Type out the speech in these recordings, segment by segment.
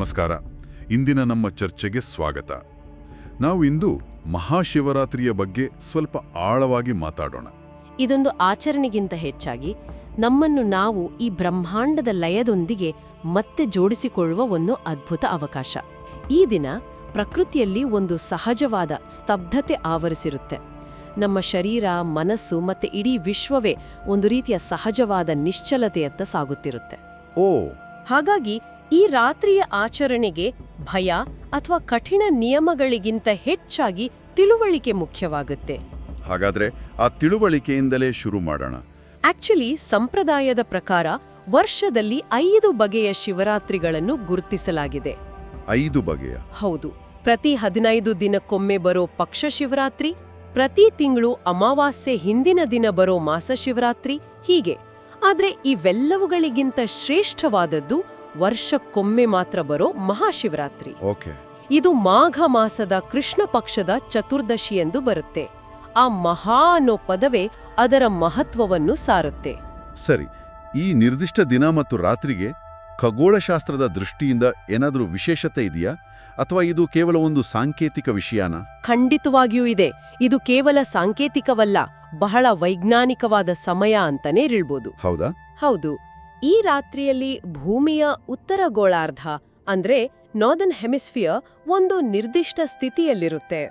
ನಮಸ್ಕಾರ. ಇಂದಿನ ನಮ್ಮ ಚರ್ಚೆಗೆ ಸ್ವಾಗತ. ನಾವು ಇಂದು ಮಹಾಶಿವರಾತ್ರಿಯ ಬಗ್ಗೆ ಸ್ವಲ್ಪ ಆಳವಾಗಿ ಮಾತಾಡೋಣ. ಇದೊಂದು ಆಚರಣೆಗಿಂತ ಹೆಚ್ಚಾಗಿ ನಮ್ಮನ್ನು ನಾವು ಈ ಬ್ರಹ್ಮಾಂಡದ ಲಯದೊಂದಿಗೆ ಮತ್ತೆ ಜೋಡಿಸಿಕೊಳ್ಳುವ ಒಂದು ಅದ್ಭುತ ಅವಕಾಶ. ಈ ದಿನ ಪ್ರಕೃತಿಯಲ್ಲಿ ಒಂದು ಸಹಜವಾದ ಸ್ತಬ್ಧತೆ ಆವರಿಸಿರುತ್ತೆ. ನಮ್ಮ ಶರೀರ ಮನಸ್ಸು ಮತ್ತೆ ಇಡೀ ವಿಶ್ವವೇ ಒಂದು ರೀತಿಯ ಸಹಜವಾದ ನಿಶ್ಚಲತೆಯತ್ತ ಸಾಗುತ್ತಿರುತ್ತೆ. ಓ! ಹಾಗಾಗಿ ಈ ರಾತ್ರಿಯ ಆಚರಣೆಗೆ ಭಯ ಅಥವಾ ಕಠಿಣ ನಿಯಮಗಳಿಗಿಂತ ಹೆಚ್ಚಾಗಿ ತಿಳುವಳಿಕೆ ಮುಖ್ಯವಾಗುತ್ತೆ. ಹಾಗಾದ್ರೆ ಆ ತಿಳುವಳಿಕೆಯಿಂದಲೇ ಶುರು ಮಾಡೋಣ. ಆಕ್ಚುಲಿ ಸಂಪ್ರದಾಯದ ಪ್ರಕಾರ ವರ್ಷದಲ್ಲಿ ಐದು ಬಗೆಯ ಶಿವರಾತ್ರಿಗಳನ್ನು ಗುರುತಿಸಲಾಗಿದೆ. ಐದು ಬಗೆಯ. ಹೌದು ಪ್ರತಿ ಹದಿನೈದು ದಿನಕ್ಕೊಮ್ಮೆ ಬರೋ ಪಕ್ಷ ಶಿವರಾತ್ರಿ ಪ್ರತಿ ತಿಂಗಳು ಅಮಾವಾಸ್ಯೆ ಹಿಂದಿನ ದಿನ ಬರೋ ಮಾಸ ಶಿವರಾತ್ರಿ ಹೀಗೆ. ಆದ್ರೆ ಇವೆಲ್ಲವುಗಳಿಗಿಂತ ಶ್ರೇಷ್ಠವಾದದ್ದು ವರ್ಷಕ್ಕೊಮ್ಮೆ ಮಾತ್ರ ಬರೋ ಮಹಾಶಿವರಾತ್ರಿ. ಓಕೆ. ಇದು ಮಾಘ ಮಾಸದ ಕೃಷ್ಣ ಪಕ್ಷದ ಚತುರ್ದಶಿ ಎಂದು ಬರುತ್ತೆ. ಆ ಮಹಾ ಅನ್ನೋ ಪದವೇ ಅದರ ಮಹತ್ವವನ್ನು ಸಾರುತ್ತೆ. ಸರಿ ಈ ನಿರ್ದಿಷ್ಟ ದಿನ ಮತ್ತು ರಾತ್ರಿಗೆ ಖಗೋಳಶಾಸ್ತ್ರದ ದೃಷ್ಟಿಯಿಂದ ಏನಾದರೂ ವಿಶೇಷತೆ ಇದೆಯಾ? ಅಥವಾ ಇದು ಕೇವಲ ಒಂದು ಸಾಂಕೇತಿಕ ವಿಷಯನ? ಖಂಡಿತವಾಗಿಯೂ ಇದೆ. ಇದು ಕೇವಲ ಸಾಂಕೇತಿಕವಲ್ಲ ಬಹಳ ವೈಜ್ಞಾನಿಕವಾದ ಸಮಯ ಅಂತಾನೆ ಹೇಳ್ಬೋದು. ಹೌದಾ? ಹೌದು. ಈ ರಾತ್ರಿಯಲ್ಲಿ ಭೂಮಿಯ ಉತ್ತರ ಗೋಳಾರ್ಧ ಅಂದ್ರೆ ನಾರ್ದನ್ ಹೆಮಿಸ್ಫಿಯರ್ ಒಂದು ನಿರ್ದಿಷ್ಟ ಸ್ಥಿತಿಯಲ್ಲಿರುತ್ತೆ.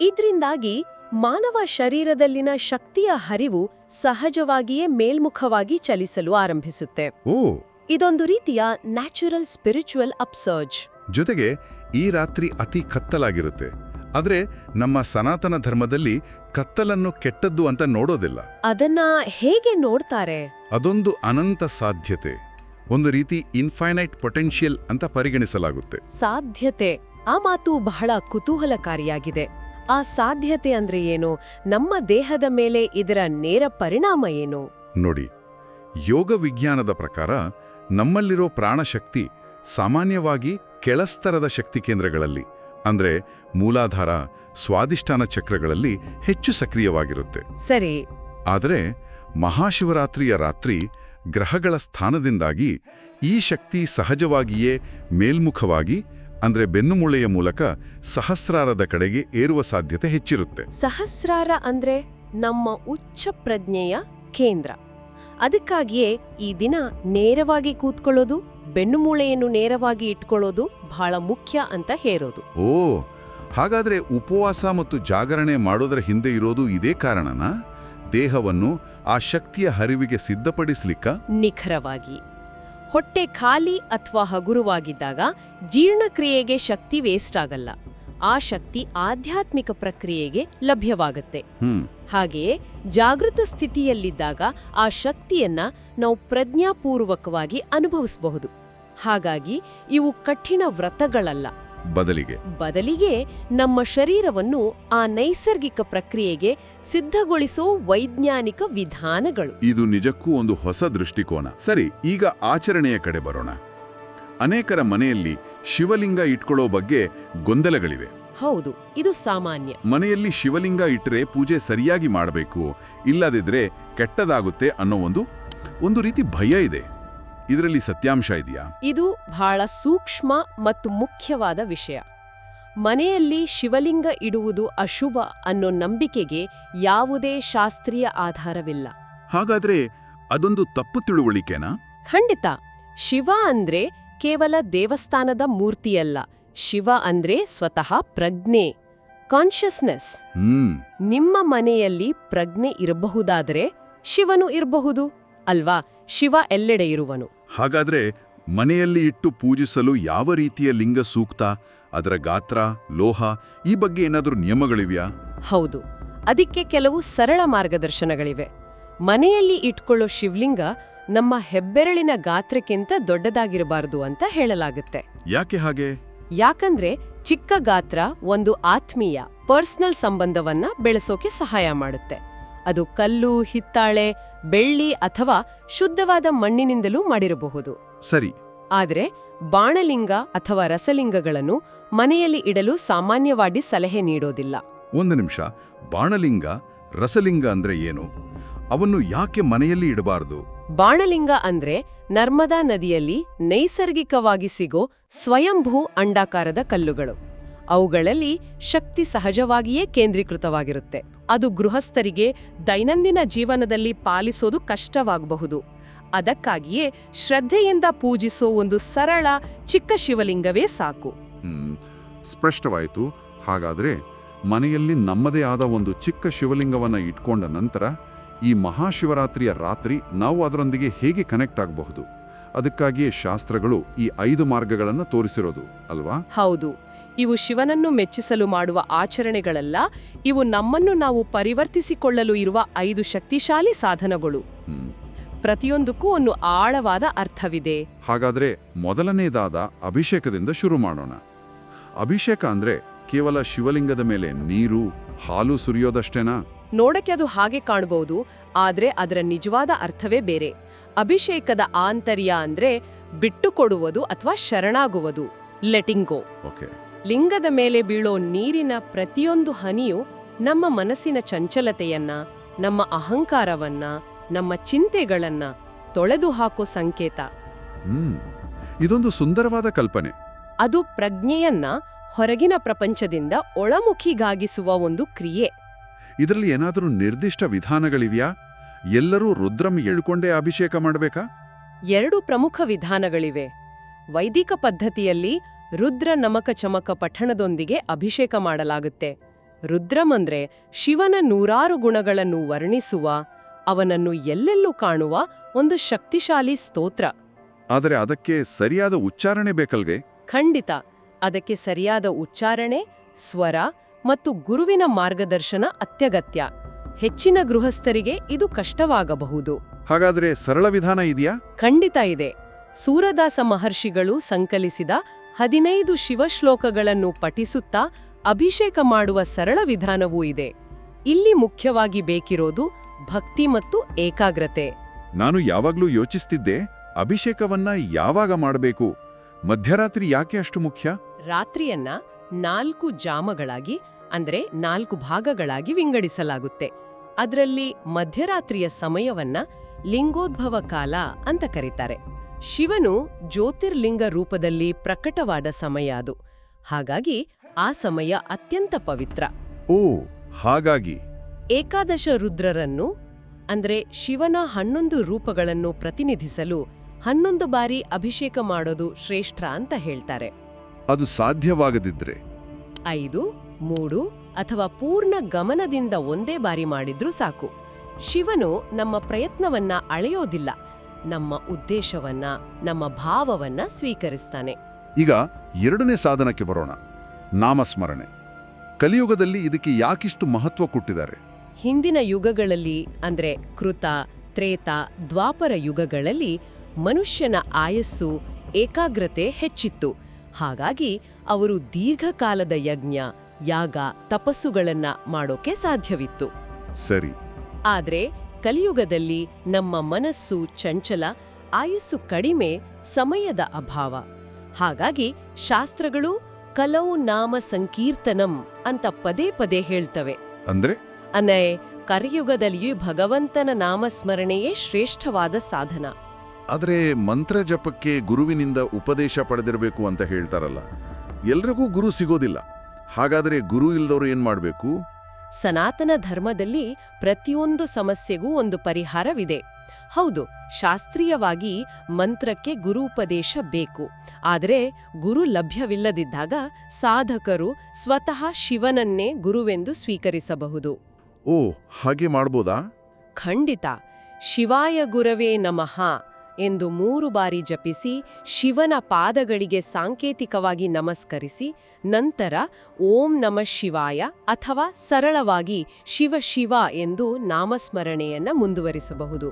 ಇದರಿಂದಾಗಿ ಮಾನವ ಶರೀರದಲ್ಲಿನ ಶಕ್ತಿಯ ಹರಿವು ಸಹಜವಾಗಿಯೇ ಮೇಲ್ಮುಖವಾಗಿ ಚಲಿಸಲು ಆರಂಭಿಸುತ್ತೆ. ಇದೊಂದು ರೀತಿಯ ನ್ಯಾಚುರಲ್ ಸ್ಪಿರಿಚುವಲ್ ಅಪ್ಸರ್ಜ್ ಜೊತೆಗೆ ಈ ರಾತ್ರಿ ಅತಿ ಕತ್ತಲಾಗಿರುತ್ತೆ. ಆದ್ರೆ ನಮ್ಮ ಸನಾತನ ಧರ್ಮದಲ್ಲಿ ಕತ್ತಲನ್ನು ಕೆಟ್ಟದ್ದು ಅಂತ ನೋಡೋದಿಲ್ಲ. ಅದನ್ನ ಹೇಗೆ ನೋಡ್ತಾರೆ? ಅದೊಂದು ಅನಂತ ಸಾಧ್ಯತೆ. ಒಂದು ರೀತಿ ಇನ್ಫೈನೈಟ್ ಪೊಟೆನ್ಷಿಯಲ್ ಅಂತ ಪರಿಗಣಿಸಲಾಗುತ್ತೆ. ಸಾಧ್ಯತೆ. ಆ ಮಾತು ಬಹಳ ಕುತೂಹಲಕಾರಿಯಾಗಿದೆ. ಆ ಸಾಧ್ಯತೆ ಅಂದ್ರೆ ಏನು? ನಮ್ಮ ದೇಹದ ಮೇಲೆ ಇದರ ನೇರ ಪರಿಣಾಮ ಏನು? ನೋಡಿ ಯೋಗ ವಿಜ್ಞಾನದ ಪ್ರಕಾರ ನಮ್ಮಲ್ಲಿರೋ ಪ್ರಾಣಶಕ್ತಿ ಸಾಮಾನ್ಯವಾಗಿ ಕೆಳಸ್ತರದ ಶಕ್ತಿ ಕೇಂದ್ರಗಳಲ್ಲಿ ಅಂದ್ರೆ ಮೂಲಾಧಾರ ಸ್ವಾದಿಷ್ಠಾನ ಚಕ್ರಗಳಲ್ಲಿ ಹೆಚ್ಚು ಸಕ್ರಿಯವಾಗಿರುತ್ತೆ. ಸರಿ. ಆದರೆ ಮಹಾಶಿವರಾತ್ರಿಯ ರಾತ್ರಿ ಗ್ರಹಗಳ ಸ್ಥಾನದಿಂದಾಗಿ ಈ ಶಕ್ತಿ ಸಹಜವಾಗಿಯೇ ಮೇಲ್ಮುಖವಾಗಿ ಅಂದ್ರೆ ಬೆನ್ನುಮೂಳೆಯ ಮೂಲಕ ಸಹಸ್ರಾರದ ಕಡೆಗೆ ಏರುವ ಸಾಧ್ಯತೆ ಹೆಚ್ಚಿರುತ್ತೆ. ಸಹಸ್ರಾರ ಅಂದ್ರೆ ನಮ್ಮ ಉಚ್ಚ ಪ್ರಜ್ಞೆಯ ಕೇಂದ್ರ. ಅದಕ್ಕಾಗಿಯೇ ಈ ದಿನ ನೇರವಾಗಿ ಕೂತ್ಕೊಳ್ಳೋದು ಬೆನ್ನುಮೂಳೆಯನ್ನು ನೇರವಾಗಿ ಇಟ್ಕೊಳ್ಳೋದು ಬಹಳ ಮುಖ್ಯ ಅಂತ ಹೇರೋದು. ಓ ಹಾಗಾದ್ರೆ ಉಪವಾಸ ಮತ್ತು ಜಾಗರಣೆ ಮಾಡೋದರ ಹಿಂದೆ ಇರೋದು ಇದೇ ಕಾರಣನಾ? ದೇಹವನ್ನು ಆ ಶಕ್ತಿಯ ಹರಿವಿಗೆ ಸಿದ್ಧಪಡಿಸಲಿಕ್ಕ? ನಿಖರವಾಗಿ. ಹೊಟ್ಟೆ ಖಾಲಿ ಅಥವಾ ಹಗುರವಾಗಿದ್ದಾಗ ಜೀರ್ಣಕ್ರಿಯೆಗೆ ಶಕ್ತಿ ವೇಸ್ಟ್ ಆಗಲ್ಲ. ಆ ಶಕ್ತಿ ಆಧ್ಯಾತ್ಮಿಕ ಪ್ರಕ್ರಿಯೆಗೆ ಲಭ್ಯವಾಗುತ್ತೆ. ಹಾಗೆಯೇ ಜಾಗೃತ ಸ್ಥಿತಿಯಲ್ಲಿದ್ದಾಗ ಆ ಶಕ್ತಿಯನ್ನ ನಾವು ಪ್ರಜ್ಞಾಪೂರ್ವಕವಾಗಿ ಅನುಭವಿಸಬಹುದು. ಹಾಗಾಗಿ ಇವು ಕಠಿಣ ವ್ರತಗಳಲ್ಲ. ಬದಲಿಗೆ. ಬದಲಿಗೆ ನಮ್ಮ ಶರೀರವನ್ನು ಆ ನೈಸರ್ಗಿಕ ಪ್ರಕ್ರಿಯೆಗೆ ಸಿದ್ಧಗೊಳಿಸೋ ವೈಜ್ಞಾನಿಕ ವಿಧಾನಗಳು. ಇದು ನಿಜಕ್ಕೂ ಒಂದು ಹೊಸ ದೃಷ್ಟಿಕೋನ. ಸರಿ ಈಗ ಆಚರಣೆಯ ಕಡೆ ಬರೋಣ. ಅನೇಕರ ಮನೆಯಲ್ಲಿ ಶಿವಲಿಂಗ ಇಟ್ಕೊಳ್ಳೋ ಬಗ್ಗೆ ಗೊಂದಲಗಳಿವೆ. ಹೌದು ಇದು ಸಾಮಾನ್ಯ. ಮನೆಯಲ್ಲಿ ಶಿವಲಿಂಗ ಇಟ್ಟರೆ ಪೂಜೆ ಸರಿಯಾಗಿ ಮಾಡಬೇಕು ಇಲ್ಲದಿದ್ರೆ ಕೆಟ್ಟದಾಗುತ್ತೆ ಅನ್ನೋ ಒಂದು ಒಂದು ರೀತಿ ಭಯ ಇದೆ. ಇದರಲ್ಲಿ ಸತ್ಯಾಂಶ ಇದೆಯಾ? ಇದು ಬಹಳ ಸೂಕ್ಷ್ಮ ಮತ್ತು ಮುಖ್ಯವಾದ ವಿಷಯ. ಮನೆಯಲ್ಲಿ ಶಿವಲಿಂಗ ಇಡುವುದು ಅಶುಭ ಅನ್ನೋ ನಂಬಿಕೆಗೆ ಯಾವುದೇ ಶಾಸ್ತ್ರೀಯ ಆಧಾರವಿಲ್ಲ. ಹಾಗಾದ್ರೆ ಅದೊಂದು ತಪ್ಪು ತಿಳುವಳಿಕೆನಾ? ಖಂಡಿತ. ಶಿವ ಅಂದ್ರೆ ಕೇವಲ ದೇವಸ್ಥಾನದ ಮೂರ್ತಿಯಲ್ಲ. ಶಿವ ಅಂದ್ರೆ ಸ್ವತಃ ಪ್ರಜ್ಞೆ ಕಾನ್ಷಿಯಸ್ನೆಸ್ ನಿಮ್ಮ ಮನೆಯಲ್ಲಿ ಪ್ರಜ್ಞೆ ಇರಬಹುದಾದರೆ ಶಿವನು ಇರಬಹುದು ಅಲ್ವಾ? ಶಿವ ಎಲ್ಲೆಡೆ ಇರುವನು. ಹಾಗಾದ್ರೆ ಮನೆಯಲ್ಲಿ ಇಟ್ಟು ಪೂಜಿಸಲು ಯಾವ ರೀತಿಯ ಲಿಂಗ ಸೂಕ್ತ? ಅದರ ಗಾತ್ರ ಲೋಹ ಈ ಬಗ್ಗೆ ಏನಾದರೂ ನಿಯಮಗಳಿವೆಯಾ? ಹೌದು. ಅದಕ್ಕೆ ಕೆಲವು ಸರಳ ಮಾರ್ಗದರ್ಶನಗಳಿವೆ. ಮನೆಯಲ್ಲಿ ಇಟ್ಕೊಳ್ಳೋ ಶಿವಲಿಂಗ ನಮ್ಮ ಹೆಬ್ಬೆರಳಿನ ಗಾತ್ರಕ್ಕಿಂತ ದೊಡ್ಡದಾಗಿರಬಾರದು ಅಂತ ಹೇಳಲಾಗುತ್ತೆ. ಯಾಕೆ ಹಾಗೆ? ಯಾಕಂದ್ರೆ ಚಿಕ್ಕ ಗಾತ್ರ ಒಂದು ಆತ್ಮೀಯ ಪರ್ಸನಲ್ ಸಂಬಂಧವನ್ನ ಬೆಳೆಸೋಕೆ ಸಹಾಯ ಮಾಡುತ್ತೆ. ಅದು ಕಲ್ಲು ಹಿತ್ತಾಳೆ ಬೆಳ್ಳಿ ಅಥವಾ ಶುದ್ಧವಾದ ಮಣ್ಣಿನಿಂದಲೂ ಮಾಡಿರಬಹುದು. ಸರಿ. ಆದರೆ ಬಾಣಲಿಂಗ ಅಥವಾ ರಸಲಿಂಗಗಳನ್ನು ಮನೆಯಲ್ಲಿ ಇಡಲು ಸಾಮಾನ್ಯವಾಗಿ ಸಲಹೆ ನೀಡೋದಿಲ್ಲ. ಒಂದು ನಿಮಿಷ. ಬಾಣಲಿಂಗ ರಸಲಿಂಗ ಅಂದ್ರೆ ಏನು? ಅವನ್ನು ಯಾಕೆ ಮನೆಯಲ್ಲಿ ಇಡಬಾರದು? ಬಾಣಲಿಂಗ ಅಂದ್ರೆ ನರ್ಮದಾ ನದಿಯಲ್ಲಿ ನೈಸರ್ಗಿಕವಾಗಿ ಸಿಗೋ ಸ್ವಯಂಭೂ ಅಂಡಾಕಾರದ ಕಲ್ಲುಗಳು. ಅವುಗಳಲ್ಲಿ ಶಕ್ತಿ ಸಹಜವಾಗಿಯೇ ಕೇಂದ್ರೀಕೃತವಾಗಿರುತ್ತೆ. ಅದು ಗೃಹಸ್ಥರಿಗೆ ದೈನಂದಿನ ಜೀವನದಲ್ಲಿ ಪಾಲಿಸೋದು ಕಷ್ಟವಾಗಬಹುದು. ಅದಕ್ಕಾಗಿಯೇ ಶ್ರದ್ಧೆಯಿಂದ ಪೂಜಿಸೋ ಒಂದು ಸರಳ ಚಿಕ್ಕ ಶಿವಲಿಂಗವೇ ಸಾಕು. ಸ್ಪಷ್ಟವಾಯಿತು. ಹಾಗಾದರೆ ಮನೆಯಲ್ಲಿ ನಮ್ಮದೇ ಆದ ಒಂದು ಚಿಕ್ಕ ಶಿವಲಿಂಗವನ್ನು ಇಟ್ಕೊಂಡ ನಂತರ ಈ ಮಹಾಶಿವರಾತ್ರಿಯ ರಾತ್ರಿ ನಾವು ಅದರೊಂದಿಗೆ ಹೇಗೆ ಕನೆಕ್ಟ್ ಆಗಬಹುದು? ಅದಕ್ಕಾಗಿಯೇ ಶಾಸ್ತ್ರಗಳು ಈ ಐದು ಮಾರ್ಗಗಳನ್ನು ತೋರಿಸಿರೋದು ಅಲ್ವಾ? ಹೌದು. ಇವು ಶಿವನನ್ನು ಮೆಚ್ಚಿಸಲು ಮಾಡುವ ಆಚರಣೆಗಳಲ್ಲ ಇವು ನಮ್ಮನ್ನು ನಾವು ಪರಿವರ್ತಿಸಿಕೊಳ್ಳಲು ಇರುವ ಐದು ಶಕ್ತಿಶಾಲಿ ಸಾಧನಗಳು. ಪ್ರತಿಯೊಂದಕ್ಕೂ ಒಂದು ಆಳವಾದ ಅರ್ಥವಿದೆ. ಹಾಗಾದ್ರೆ ಮೊದಲನೇದಾದ ಅಭಿಷೇಕದಿಂದ ಶುರು ಮಾಡೋಣ. ಅಭಿಷೇಕ ಅಂದ್ರೆ ಕೇವಲ ಶಿವಲಿಂಗದ ಮೇಲೆ ನೀರು ಹಾಲು ಸುರಿಯೋದಷ್ಟೇನಾ? ನೋಡಕ್ಕೆ ಅದು ಹಾಗೆ ಕಾಣಬಹುದು ಆದ್ರೆ ಅದರ ನಿಜವಾದ ಅರ್ಥವೇ ಬೇರೆ. ಅಭಿಷೇಕದ ಆಂತರ್ಯ ಅಂದ್ರೆ ಬಿಟ್ಟುಕೊಡುವುದು ಅಥವಾ ಶರಣಾಗುವುದು. ಲೆಟಿಂಗ್ ಗೋ ಓಕೆ ಲಿಂಗದ ಮೇಲೆ ಬೀಳೋ ನೀರಿನ ಪ್ರತಿಯೊಂದು ಹನಿಯು ನಮ್ಮ ಮನಸ್ಸಿನ ಚಂಚಲತೆಯನ್ನ ನಮ್ಮ ಅಹಂಕಾರವನ್ನ ನಮ್ಮ ಚಿಂತೆಗಳನ್ನ ತೊಳೆದು ಹಾಕೋ ಸಂಕೇತ. ಹ್ಮ್ ಇದೊಂದು ಸುಂದರವಾದ ಕಲ್ಪನೆ. ಅದು ಪ್ರಜ್ಞೆಯನ್ನ ಹೊರಗಿನ ಪ್ರಪಂಚದಿಂದ ಒಳಮುಖಿಗಾಗಿಸುವ ಒಂದು ಕ್ರಿಯೆ. ಇದರಲ್ಲಿ ಏನಾದರೂ ನಿರ್ದಿಷ್ಟ ವಿಧಾನಗಳಿವ್ಯಾ? ಎಲ್ಲರೂ ರುದ್ರಂ ಎಳ್ಕೊಂಡೇ ಅಭಿಷೇಕ ಮಾಡಬೇಕಾ? ಎರಡು ಪ್ರಮುಖ ವಿಧಾನಗಳಿವೆ. ವೈದಿಕ ಪದ್ಧತಿಯಲ್ಲಿ ರುದ್ರ ನಮಕ ಚಮಕ ಪಠಣದೊಂದಿಗೆ ಅಭಿಷೇಕ ಮಾಡಲಾಗುತ್ತೆ. ರುದ್ರಮಂದ್ರೆ ಶಿವನ ನೂರಾರು ಗುಣಗಳನ್ನು ವರ್ಣಿಸುವ ಅವನನ್ನು ಎಲ್ಲೆಲ್ಲೂ ಕಾಣುವ ಒಂದು ಶಕ್ತಿಶಾಲಿ ಸ್ತೋತ್ರ. ಆದರೆ ಅದಕ್ಕೆ ಸರಿಯಾದ ಉಚ್ಚಾರಣೆ ಬೇಕಲ್ವೇ? ಖಂಡಿತ. ಅದಕ್ಕೆ ಸರಿಯಾದ ಉಚ್ಚಾರಣೆ ಸ್ವರ ಮತ್ತು ಗುರುವಿನ ಮಾರ್ಗದರ್ಶನ ಅತ್ಯಗತ್ಯ. ಹೆಚ್ಚಿನ ಗೃಹಸ್ಥರಿಗೆ ಇದು ಕಷ್ಟವಾಗಬಹುದು. ಹಾಗಾದ್ರೆ ಸರಳ ವಿಧಾನ ಇದೆಯಾ? ಖಂಡಿತ ಇದೆ. ಸೂರದಾಸ ಮಹರ್ಷಿಗಳು ಸಂಕಲಿಸಿದ ಹದಿನೈದು ಶಿವಶ್ಲೋಕಗಳನ್ನು ಪಠಿಸುತ್ತಾ ಅಭಿಷೇಕ ಮಾಡುವ ಸರಳ ವಿಧಾನವೂ ಇದೆ. ಇಲ್ಲಿ ಮುಖ್ಯವಾಗಿ ಬೇಕಿರೋದು ಭಕ್ತಿ ಮತ್ತು ಏಕಾಗ್ರತೆ. ನಾನು ಯಾವಾಗ್ಲೂ ಯೋಚಿಸ್ತಿದ್ದೆ ಅಭಿಷೇಕವನ್ನ ಯಾವಾಗ ಮಾಡಬೇಕು? ಮಧ್ಯರಾತ್ರಿ ಯಾಕೆ ಅಷ್ಟು ಮುಖ್ಯ? ರಾತ್ರಿಯನ್ನ ನಾಲ್ಕು ಜಾಮಗಳಾಗಿ ಅಂದ್ರೆ ನಾಲ್ಕು ಭಾಗಗಳಾಗಿ ವಿಂಗಡಿಸಲಾಗುತ್ತೆ. ಅದರಲ್ಲಿ ಮಧ್ಯರಾತ್ರಿಯ ಸಮಯವನ್ನ ಲಿಂಗೋದ್ಭವ ಕಾಲ ಅಂತ ಕರೀತಾರೆ. ಶಿವನು ಜ್ಯೋತಿರ್ಲಿಂಗ ರೂಪದಲ್ಲಿ ಪ್ರಕಟವಾದ ಸಮಯ ಅದು. ಹಾಗಾಗಿ ಆ ಸಮಯ ಅತ್ಯಂತ ಪವಿತ್ರ. ಓ ಹಾಗಾಗಿ. ಏಕಾದಶ ರುದ್ರರನ್ನು ಅಂದ್ರೆ ಶಿವನ ಹನ್ನೊಂದು ರೂಪಗಳನ್ನು ಪ್ರತಿನಿಧಿಸಲು ಹನ್ನೊಂದು ಬಾರಿ ಅಭಿಷೇಕ ಮಾಡೋದು ಶ್ರೇಷ್ಠ ಅಂತ ಹೇಳ್ತಾರೆ. ಅದು ಸಾಧ್ಯವಾಗದಿದ್ರೆ. ಐದು ಮೂಡು ಅಥವಾ ಪೂರ್ಣ ಗಮನದಿಂದ ಒಂದೇ ಬಾರಿ ಮಾಡಿದ್ರೂ ಸಾಕು. ಶಿವನು ನಮ್ಮ ಪ್ರಯತ್ನವನ್ನ ಅಳೆಯೋದಿಲ್ಲ. ನಮ್ಮ ಉದ್ದೇಶವನ್ನ ನಮ್ಮ ಭಾವವನ್ನ ಸ್ವೀಕರಿಸ್ತಾನೆ. ಈಗ ಎರಡನೇ ಸಾಧನಕ್ಕೆ ಬರೋಣ. ನಾಮಸ್ಮರಣೆ. ಕಲಿಯುಗದಲ್ಲಿ ಇದಕ್ಕೆ ಯಾಕಿಷ್ಟು ಮಹತ್ವ ಕೊಟ್ಟಿದ್ದಾರೆ? ಹಿಂದಿನ ಯುಗಗಳಲ್ಲಿ ಅಂದ್ರೆ ಕೃತ ತ್ರೇತ ದ್ವಾಪರ ಯುಗಗಳಲ್ಲಿ ಮನುಷ್ಯನ ಆಯಸ್ಸು ಏಕಾಗ್ರತೆ ಹೆಚ್ಚಿತ್ತು. ಹಾಗಾಗಿ ಅವರು ದೀರ್ಘಕಾಲದ ಯಜ್ಞ ಯಾಗ ತಪಸ್ಸುಗಳನ್ನ ಮಾಡೋಕೆ ಸಾಧ್ಯವಿತ್ತು. ಸರಿ. ಆದ್ರೆ ಕಲಿಯುಗದಲ್ಲಿ ನಮ್ಮ ಮನಸ್ಸು ಚಂಚಲ ಆಯುಸ್ಸು ಕಡಿಮೆ ಸಮಯದ ಅಭಾವ. ಹಾಗಾಗಿ ಶಾಸ್ತ್ರಗಳು ಕಲೌ ನಾಮ ಸಂಕೀರ್ತನಂ ಅಂತ ಪದೇ ಪದೇ ಹೇಳ್ತವೆ. ಅಂದ್ರೆ? ಅನ್ನೇ ಕರಿಯುಗದಲ್ಲಿಯೂ ಭಗವಂತನ ನಾಮಸ್ಮರಣೆಯೇ ಶ್ರೇಷ್ಠವಾದ ಸಾಧನ. ಆದರೆ ಮಂತ್ರ ಜಪಕ್ಕೆ ಗುರುವಿನಿಂದ ಉಪದೇಶ ಪಡೆದಿರಬೇಕು ಅಂತ ಹೇಳ್ತಾರಲ್ಲ. ಎಲ್ರಿಗೂ ಗುರು ಸಿಗೋದಿಲ್ಲ. ಹಾಗಾದರೆ ಗುರು ಇಲ್ದವರು ಏನ್ ಮಾಡಬೇಕು? ಸನಾತನ ಧರ್ಮದಲ್ಲಿ ಪ್ರತಿಯೊಂದು ಸಮಸ್ಯೆಗೂ ಒಂದು ಪರಿಹಾರವಿದೆ. ಹೌದು ಶಾಸ್ತ್ರೀಯವಾಗಿ ಮಂತ್ರಕ್ಕೆ ಗುರುಪದೇಶ ಬೇಕು. ಆದರೆ ಗುರು ಲಭ್ಯವಿಲ್ಲದಿದ್ದಾಗ ಸಾಧಕರು ಸ್ವತಃ ಶಿವನನ್ನೇ ಗುರುವೆಂದು ಸ್ವೀಕರಿಸಬಹುದು. ಓ ಹಾಗೆ ಮಾಡ್ಬೋದಾ? ಖಂಡಿತ. ಶಿವಾಯ ಗುರವೇ ನಮಃ. ಎಂದು ಮೂರು ಬಾರಿ ಜಪಿಸಿ ಶಿವನ ಪಾದಗಳಿಗೆ ಸಾಂಕೇತಿಕವಾಗಿ ನಮಸ್ಕರಿಸಿ ನಂತರ ಓಂ ನಮಃ ಶಿವಾಯ ಅಥವಾ ಸರಳವಾಗಿ ಶಿವ ಶಿವ ಎಂದು ನಾಮಸ್ಮರಣೆಯನ್ನ ಮುಂದುವರಿಸಬಹುದು.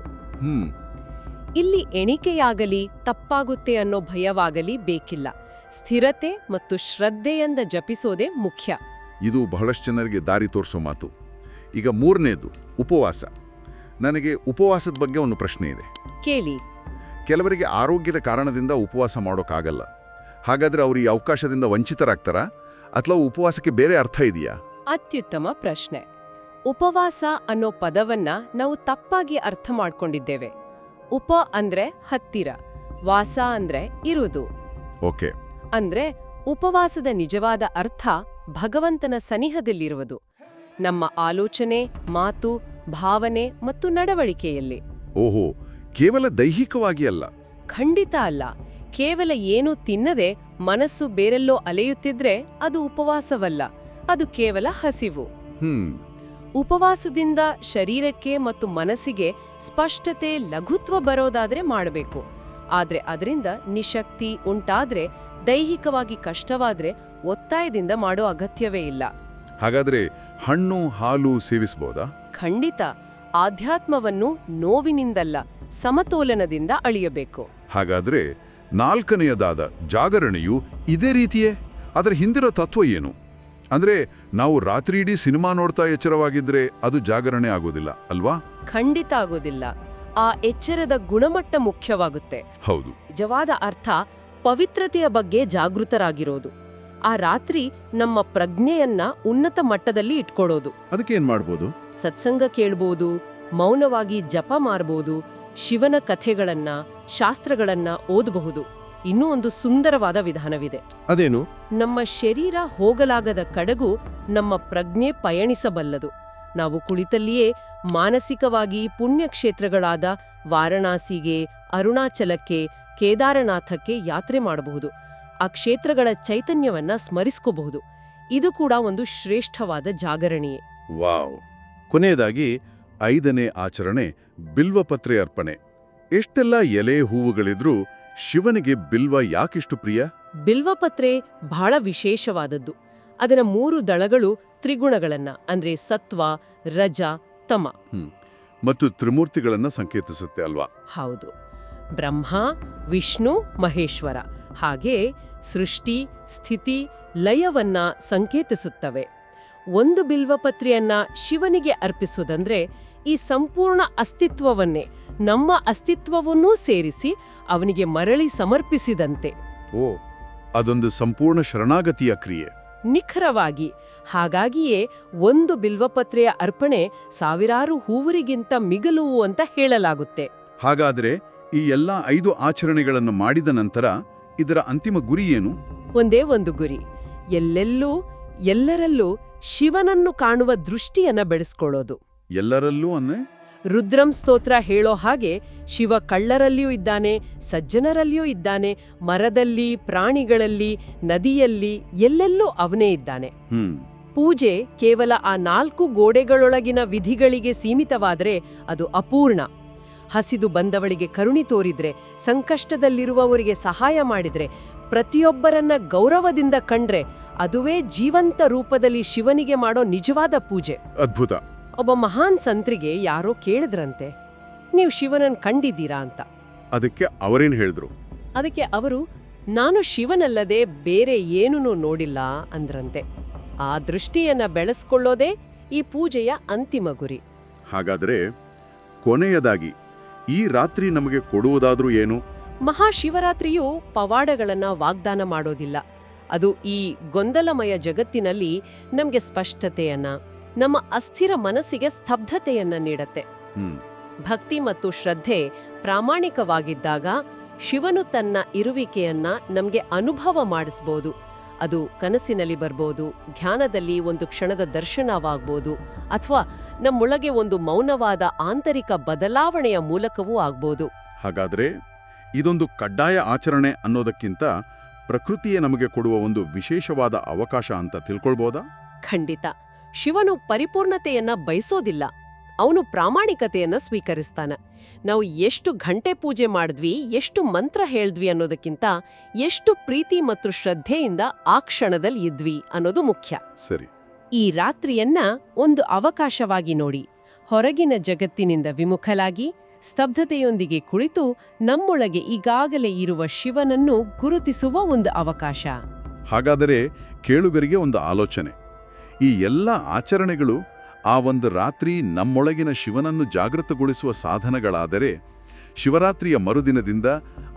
ಇಲ್ಲಿ ಎಣಿಕೆಯಾಗಲಿ ತಪ್ಪಾಗುತ್ತೆ ಅನ್ನೋ ಭಯವಾಗಲಿ ಬೇಕಿಲ್ಲ. ಸ್ಥಿರತೆ ಮತ್ತು ಶ್ರದ್ಧೆಯಿಂದ ಜಪಿಸೋದೇ ಮುಖ್ಯ. ಇದು ಬಹಳಷ್ಟು ಜನರಿಗೆ ದಾರಿ ತೋರಿಸೋ ಮಾತು. ಈಗ ಮೂರನೇದು ಉಪವಾಸ. ನನಗೆ ಉಪವಾಸದ ಬಗ್ಗೆ ಒಂದು ಪ್ರಶ್ನೆ ಇದೆ. ಕೇಳಿ. ಕೆಲವರಿಗೆ ಆರೋಗ್ಯದ ಕಾರಣದಿಂದ ಉಪವಾಸ ಮಾಡೋಕ್ಕಾಗಲ್ಲ. ಹಾಗಾದ್ರೆ ಅವರು ಈ ಅವಕಾಶದಿಂದ ವಂಚಿತರಾಗ್ತಾರಾ? ಅಥವಾ ಉಪವಾಸಕ್ಕೆ ಬೇರೆ ಅರ್ಥ ಇದೆಯಾ? ಅತ್ಯುತ್ತಮ ಪ್ರಶ್ನೆ. ಉಪವಾಸ ಅನ್ನೋ ಪದವನ್ನ ನಾವು ತಪ್ಪಾಗಿ ಅರ್ಥ ಮಾಡ್ಕೊಂಡಿದ್ದೇವೆ. ಉಪ ಅಂದ್ರೆ ಹತ್ತಿರ ವಾಸ ಅಂದ್ರೆ ಇರುವುದು ಓಕೆ. ಅಂದ್ರೆ ಉಪವಾಸದ ನಿಜವಾದ ಅರ್ಥ ಭಗವಂತನ ಸನಿಹದಲ್ಲಿರುವುದು. ನಮ್ಮ ಆಲೋಚನೆ ಮಾತು ಭಾವನೆ ಮತ್ತು ನಡವಳಿಕೆಯಲ್ಲಿ. ಓಹೋ ಕೇವಲ ದೈಹಿಕವಾಗಿ ಅಲ್ಲ. ಖಂಡಿತ ಅಲ್ಲ. ಕೇವಲ ಏನು ತಿನ್ನದೆ ಮನಸ್ಸು ಬೇರೆಲ್ಲೋ ಅಲೆಯುತ್ತಿದ್ರೆ ಅದು ಉಪವಾಸವಲ್ಲ. ಅದು ಕೇವಲ ಹಸಿವು. ಹ್ಮ್. ಉಪವಾಸದಿಂದ ಶರೀರಕ್ಕೆ ಮತ್ತು ಮನಸ್ಸಿಗೆ ಸ್ಪಷ್ಟತೆ ಲಘುತ್ವ ಬರೋದಾದ್ರೆ ಮಾಡಬೇಕು. ಆದ್ರೆ ಅದರಿಂದ ನಿಶಕ್ತಿ ಉಂಟಾದ್ರೆ ದೈಹಿಕವಾಗಿ ಕಷ್ಟವಾದ್ರೆ ಒತ್ತಾಯದಿಂದ ಮಾಡೋ ಅಗತ್ಯವೇ ಇಲ್ಲ. ಹಾಗಾದ್ರೆ ಹಣ್ಣು ಹಾಲು ಸೇವಿಸಬಹುದಾ ಖಂಡಿತ. ಆಧ್ಯಾತ್ಮವನ್ನು ನೋವಿನಿಂದಲ್ಲ ಸಮತೋಲನದಿಂದ ಅಳಿಯಬೇಕು. ಹಾಗಾದ್ರೆ ನಾಲ್ಕನೆಯದಾದ ಜಾಗರಣೆಯು ಇದೇ ರೀತಿಯೇ? ಅದರ ಹಿಂದಿರೋ ತತ್ವ ಏನು? ಅಂದ್ರೆ ನಾವು ರಾತ್ರಿ ಇಡೀ ಸಿನಿಮಾ ನೋಡ್ತಾ ಎಚ್ಚರವಾಗಿದ್ರೆ ಅದು ಜಾಗರಣೆ ಆಗೋದಿಲ್ಲ ಅಲ್ವಾ? ಖಂಡಿತ ಆಗೋದಿಲ್ಲ. ಆ ಎಚ್ಚರದ ಗುಣಮಟ್ಟ ಮುಖ್ಯವಾಗುತ್ತೆ. ಹೌದು. ನಿಜವಾದ ಅರ್ಥ ಪವಿತ್ರತೆಯ ಬಗ್ಗೆ ಜಾಗೃತರಾಗಿರೋದು. ಆ ರಾತ್ರಿ ನಮ್ಮ ಪ್ರಜ್ಞೆಯನ್ನ ಉನ್ನತ ಮಟ್ಟದಲ್ಲಿ ಇಟ್ಕೊಳ್ಳೋದು ಅದಕ್ಕೆ ಏನ್ ಮಾಡ್ಬೋದು? ಸತ್ಸಂಗ ಕೇಳ್ಬೋದು ಮೌನವಾಗಿ ಜಪ ಮಾಡ್ಬೋದು ಶಿವನ ಕಥೆಗಳನ್ನ ಶಾಸ್ತ್ರಗಳನ್ನ ಓದಬಹುದು. ಇನ್ನೂ ಒಂದು ಸುಂದರವಾದ ವಿಧಾನವಿದೆ. ಅದೇನು? ನಮ್ಮ ಶರೀರ ಹೋಗಲಾಗದ ಕಡೆಗೂ ನಮ್ಮ ಪ್ರಜ್ಞೆ ಪಯಣಿಸಬಲ್ಲದು. ನಾವು ಕುಳಿತಲ್ಲಿಯೇ ಮಾನಸಿಕವಾಗಿ ಪುಣ್ಯಕ್ಷೇತ್ರಗಳಾದ ವಾರಣಾಸಿಗೆ ಅರುಣಾಚಲಕ್ಕೆ ಕೇದಾರನಾಥಕ್ಕೆ ಯಾತ್ರೆ ಮಾಡಬಹುದು. ಆ ಕ್ಷೇತ್ರಗಳ ಚೈತನ್ಯವನ್ನ ಸ್ಮರಿಸ್ಕೋಬಹುದು. ಇದು ಕೂಡ ಒಂದು ಶ್ರೇಷ್ಠವಾದ ಜಾಗರಣೆಯೇ. ವಾವ್. ಕೊನೆಯದಾಗಿ ಐದನೇ ಆಚರಣೆ ಬಿಲ್ವಪತ್ರೆ ಅರ್ಪಣೆ. ಎಷ್ಟೆಲ್ಲ ಎಲೆ ಹೂವುಗಳಿದ್ರೂ ಶಿವನಿಗೆ ಬಿಲ್ವ ಯಾಕಿಷ್ಟು ಪ್ರಿಯ? ಬಿಲ್ವಪತ್ರೆ ಬಹಳ ವಿಶೇಷವಾದದ್ದು. ಅದರ ಮೂರು ದಳಗಳು ತ್ರಿಗುಣಗಳನ್ನ ಅಂದ್ರೆ ಸತ್ವ ರಜ ತಮ. ಮತ್ತು ತ್ರಿಮೂರ್ತಿಗಳನ್ನ ಸಂಕೇತಿಸುತ್ತೆ ಅಲ್ವಾ? ಹೌದು. ಬ್ರಹ್ಮ ವಿಷ್ಣು ಮಹೇಶ್ವರ. ಹಾಗೆ ಸೃಷ್ಟಿ ಸ್ಥಿತಿ ಲಯವನ್ನ ಸಂಕೇತಿಸುತ್ತವೆ. ಒಂದು ಬಿಲ್ವಪತ್ರೆಯನ್ನ ಶಿವನಿಗೆ ಅರ್ಪಿಸುವುದಂದ್ರೆ ಈ ಸಂಪೂರ್ಣ ಅಸ್ತಿತ್ವವನ್ನೇ ನಮ್ಮ ಅಸ್ತಿತ್ವವನ್ನೂ ಸೇರಿಸಿ ಅವನಿಗೆ ಮರಳಿ ಸಮರ್ಪಿಸಿದಂತೆ. ಓ ಅದೊಂದು ಸಂಪೂರ್ಣ ಶರಣಾಗತಿಯ ಕ್ರಿಯೆ. ನಿಖರವಾಗಿ ಹಾಗಾಗಿಯೇ ಒಂದು ಬಿಲ್ವಪತ್ರೆಯ ಅರ್ಪಣೆ ಸಾವಿರಾರು ಹೂವರಿಗಿಂತ ಮಿಗಲುವು ಅಂತ ಹೇಳಲಾಗುತ್ತೆ. ಹಾಗಾದ್ರೆ ಈ ಎಲ್ಲ ಐದು ಆಚರಣೆಗಳನ್ನು ಮಾಡಿದ ನಂತರ ಇದರ ಅಂತಿಮ ಗುರಿ ಏನು? ಒಂದೇ ಒಂದು ಗುರಿ. ಎಲ್ಲೆಲ್ಲೂ ಎಲ್ಲರಲ್ಲೂ ಶಿವನನ್ನು ಕಾಣುವ ದೃಷ್ಟಿಯನ್ನ ಬೆಳೆಸ್ಕೊಳ್ಳೋದು. ಎಲ್ಲರಲ್ಲೂ ಅನ್ನೆ? ರುದ್ರಂ ಸ್ತೋತ್ರ ಹೇಳೋ ಹಾಗೆ ಶಿವ ಕಳ್ಳರಲ್ಲಿಯೂ ಇದ್ದಾನೆ ಸಜ್ಜನರಲ್ಲಿಯೂ ಇದ್ದಾನೆ ಮರದಲ್ಲಿ ಪ್ರಾಣಿಗಳಲ್ಲಿ ನದಿಯಲ್ಲಿ ಎಲ್ಲೆಲ್ಲೂ ಅವನೇ ಇದ್ದಾನೆ. ಹ್ಮ್. ಪೂಜೆ ಕೇವಲ ಆ ನಾಲ್ಕು ಗೋಡೆಗಳೊಳಗಿನ ವಿಧಿಗಳಿಗೆ ಸೀಮಿತವಾದರೆ ಅದು ಅಪೂರ್ಣ. ಹಸಿದು ಬಂದವಳಿಗೆ ಕರುಣಿ ತೋರಿದ್ರೆ ಸಂಕಷ್ಟದಲ್ಲಿರುವವರಿಗೆ ಸಹಾಯ ಮಾಡಿದ್ರೆ ಪ್ರತಿಯೊಬ್ಬರನ್ನ ಗೌರವದಿಂದ ಕಂಡ್ರೆ ಅದುವೇ ಜೀವಂತ ರೂಪದಲ್ಲಿ ಶಿವನಿಗೆ ಮಾಡೋ ನಿಜವಾದ ಪೂಜೆ. ಅದ್ಭುತ. ಒಬ್ಬ ಮಹಾನ್ ಸಂತ್ರಿಗೆ ಯಾರೋ ಕೇಳಿದ್ರಂತೆ ನೀವು ಶಿವನನ್ ಕಂಡಿದ್ದೀರಾ ಅಂತ. ಅದಕ್ಕೆ ಅವರೇನ್ ಹೇಳಿದ್ರು? ಅದಕ್ಕೆ ಅವರು ನಾನು ಶಿವನಲ್ಲದೆ ಬೇರೆ ಏನೂ ನೋಡಿಲ್ಲ ಅಂದ್ರಂತೆ. ಆ ದೃಷ್ಟಿಯನ್ನ ಬೆಳೆಸ್ಕೊಳ್ಳೋದೇ ಈ ಪೂಜೆಯ ಅಂತಿಮ ಗುರಿ. ಹಾಗಾದ್ರೆ ಕೊನೆಯದಾಗಿ ಈ ರಾತ್ರಿ ನಮಗೆ ಕೊಡುವುದಾದ್ರೂ ಏನು? ಮಹಾಶಿವರಾತ್ರಿಯು ಪವಾಡಗಳನ್ನ ವಾಗ್ದಾನ ಮಾಡೋದಿಲ್ಲ. ಅದು ಈ ಗೊಂದಲಮಯ ಜಗತ್ತಿನಲ್ಲಿ ನಮಗೆ ಸ್ಪಷ್ಟತೆಯನ್ನ ನಮ್ಮ ಅಸ್ಥಿರ ಮನಸ್ಸಿಗೆ ಸ್ತಬ್ಧತೆಯನ್ನ ನೀಡತ್ತೆ. ಭಕ್ತಿ ಮತ್ತು ಶ್ರದ್ಧೆ ಪ್ರಾಮಾಣಿಕವಾಗಿದ್ದಾಗ ಶಿವನು ತನ್ನ ಇರುವಿಕೆಯನ್ನ ನಮ್ಗೆ ಅನುಭವ ಮಾಡಿಸ್ಬೋದು. ಅದು ಕನಸಿನಲ್ಲಿ ಬರ್ಬೋದು ಧ್ಯಾನದಲ್ಲಿ ಒಂದು ಕ್ಷಣದ ದರ್ಶನವಾಗ್ಬೋದು ಅಥವಾ ನಮ್ಮೊಳಗೆ ಒಂದು ಮೌನವಾದ ಆಂತರಿಕ ಬದಲಾವಣೆಯ ಮೂಲಕವೂ ಆಗ್ಬೋದು. ಹಾಗಾದ್ರೆ ಇದೊಂದು ಕಡ್ಡಾಯ ಆಚರಣೆ ಅನ್ನೋದಕ್ಕಿಂತ ಪ್ರಕೃತಿಯೇ ನಮಗೆ ಕೊಡುವ ಒಂದು ವಿಶೇಷವಾದ ಅವಕಾಶ ಅಂತ ತಿಳ್ಕೊಳ್ಬೋದಾ? ಖಂಡಿತ. ಶಿವನು ಪರಿಪೂರ್ಣತೆಯನ್ನ ಬಯಸೋದಿಲ್ಲ. ಅವನು ಪ್ರಾಮಾಣಿಕತೆಯನ್ನ ಸ್ವೀಕರಿಸ್ತಾನ. ನಾವು ಎಷ್ಟು ಘಂಟೆ ಪೂಜೆ ಮಾಡಿದ್ವಿ ಎಷ್ಟು ಮಂತ್ರ ಹೇಳಿದ್ವಿ ಅನ್ನೋದಕ್ಕಿಂತ ಎಷ್ಟು ಪ್ರೀತಿ ಮತ್ತು ಶ್ರದ್ಧೆಯಿಂದ ಆ ಕ್ಷಣದಲ್ಲಿ ಇದ್ವಿ ಅನ್ನೋದು ಮುಖ್ಯ. ಸರಿ. ಈ ರಾತ್ರಿಯನ್ನ ಒಂದು ಅವಕಾಶವಾಗಿ ನೋಡಿ. ಹೊರಗಿನ ಜಗತ್ತಿನಿಂದ ವಿಮುಖಲಾಗಿ ಸ್ತಬ್ಧತೆಯೊಂದಿಗೆ ಕುಳಿತು ನಮ್ಮೊಳಗೆ ಈಗಾಗಲೇ ಇರುವ ಶಿವನನ್ನು ಗುರುತಿಸುವ ಒಂದು ಅವಕಾಶ. ಹಾಗಾದರೆ ಕೇಳುಗರಿಗೆ ಒಂದು ಆಲೋಚನೆ. ಈ ಎಲ್ಲ ಆಚರಣೆಗಳು ಆ ಒಂದು ರಾತ್ರಿ ನಮ್ಮೊಳಗಿನ ಶಿವನನ್ನು ಜಾಗೃತಗೊಳಿಸುವ ಸಾಧನಗಳಾದರೆ ಶಿವರಾತ್ರಿಯ ಮರುದಿನದಿಂದ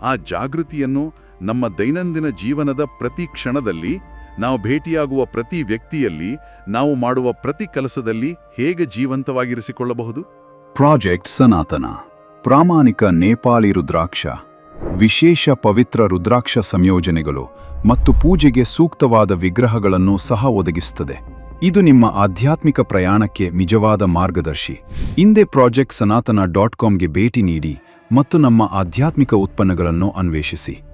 ಆ ಜಾಗೃತಿಯನ್ನು ನಮ್ಮ ದೈನಂದಿನ ಜೀವನದ ಪ್ರತಿ ಕ್ಷಣದಲ್ಲಿ, ನಾವು ಭೇಟಿಯಾಗುವ ಪ್ರತಿ ವ್ಯಕ್ತಿಯಲ್ಲಿ, ನಾವು ಮಾಡುವ ಪ್ರತಿ ಕೆಲಸದಲ್ಲಿ ಹೇಗೆ ಜೀವಂತವಾಗಿರಿಸಿಕೊಳ್ಳಬಹುದು? ಪ್ರಾಜೆಕ್ಟ್ ಸನಾತನ. ಪ್ರಾಮಾಣಿಕ ನೇಪಾಳಿ ರುದ್ರಾಕ್ಷ. ವಿಶೇಷ ಪವಿತ್ರ ರುದ್ರಾಕ್ಷ ಸಂಯೋಜನೆಗಳು ಮತ್ತು ಪೂಜೆಗೆ ಸೂಕ್ತವಾದ ವಿಗ್ರಹಗಳನ್ನು ಸಹ ಒದಗಿಸುತ್ತದೆ. ಇದು ನಿಮ್ಮ ಆಧ್ಯಾತ್ಮಿಕ ಪ್ರಯಾಣಕ್ಕೆ ನಿಜವಾದ ಮಾರ್ಗದರ್ಶಿ. ಇಂದೇ ಪ್ರಾಜೆಕ್ಟ್ ಸನಾತನ ಡಾಟ್ ಕಾಮ್ಗೆ ಭೇಟಿ ನೀಡಿ ಮತ್ತು ನಮ್ಮ ಆಧ್ಯಾತ್ಮಿಕ ಉತ್ಪನ್ನಗಳನ್ನು ಅನ್ವೇಷಿಸಿ.